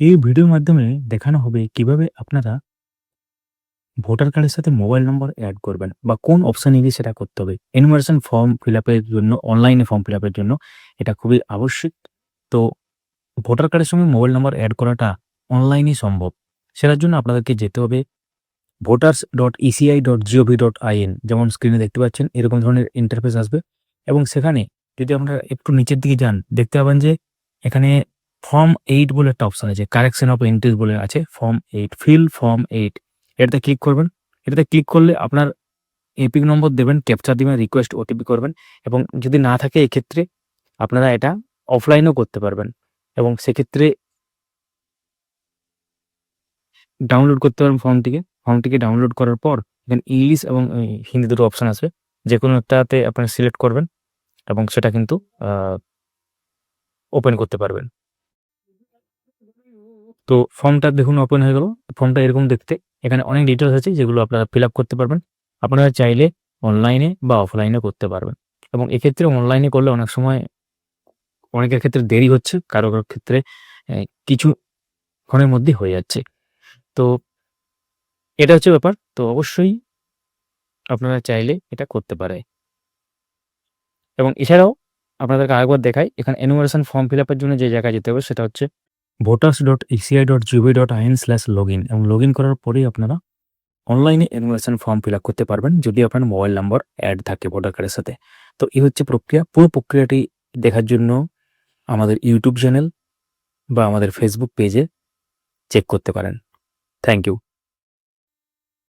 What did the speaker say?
এই ভিডিওর মাধ্যমে দেখানো হবে কীভাবে আপনারা ভোটার কার্ডের সাথে মোবাইল নম্বর অ্যাড করবেন বা কোন অপশানে গিয়ে সেটা করতে হবে। এনুমারেশন ফর্ম ফিল আপের জন্য অনলাইনে ফর্ম ফিল আপের জন্য এটা খুবই আবশ্যিক। তো ভোটার কার্ডের সঙ্গে মোবাইল নম্বর অ্যাড করাটা অনলাইনেই সম্ভব। সেটার জন্য আপনাদেরকে যেতে হবে voters dot ECI dot GOV dot IN যেমন স্ক্রিনে দেখতে পাচ্ছেন, এরকম ধরনের ইন্টারফেস আসবে। এবং সেখানে যদি আপনারা একটু নিচের দিকে যান, দেখতে পাবেন যে এখানে ফর্ম এইট বলে একটা অপশন আছে কারেকশন অফ এন্ট্রিজ বলে আছে form eight fill form eight এটাতে ক্লিক করবেন। এটাতে ক্লিক করলে আপনার এপিক নম্বর দেবেন ক্যাপচার দিবেন রিকোয়েস্ট ওটিপি করবেন এবং যদি না থাকে এক্ষেত্রে আপনারা এটা অফলাইনেও করতে পারবেন এবং সেক্ষেত্রে ডাউনলোড করতে পারবেন ফর্মটিকে ফর্মটিকে ডাউনলোড করার পর এখানে ইংলিশ এবং হিন্দি দুটো অপশান আছে। যে কোনো একটাতে আপনারা সিলেক্ট করবেন এবং সেটা কিন্তু ওপেন করতে পারবেন। তো ফর্মটা দেখুন ওপেন হয়ে গেল। ফর্মটা এরকম দেখতে। এখানে অনেক ডিটেলস আছে যেগুলো আপনারা ফিল করতে পারবেন। আপনারা চাইলে অনলাইনে বা অফলাইনে করতে পারবেন। এবং এক্ষেত্রে অনলাইনে করলে অনেক সময় অনেকের ক্ষেত্রে দেরি হচ্ছে। কারও কারও ক্ষেত্রে কিছু ক্ষণের মধ্যেই হয়ে যাচ্ছে। তো এটা হচ্ছে ব্যাপার। তো অবশ্যই আপনারা চাইলে এটা করতে পারে। এবং এছাড়াও আপনাদেরকে আরেকবার দেখাই। এখানে এনুমারেশন ফর্ম ফিল আপের জন্য যে জায়গায় যেতে হবে সেটা হচ্ছে voters dot ECI dot GOV dot IN slash log in এবং লগ ইন করার পরেই আপনারা অনলাইনে এনরোলেশন ফর্ম ফিল আপ করতে পারবেন যদি আপনার মোবাইল নাম্বার অ্যাড থাকে ভোটার কার্ডের সাথে। তো এই হচ্ছে প্রক্রিয়া। পুরো প্রক্রিয়াটি দেখার জন্য আমাদের ইউটিউব চ্যানেল বা আমাদের ফেসবুক পেজে চেক করতে পারেন। Thank you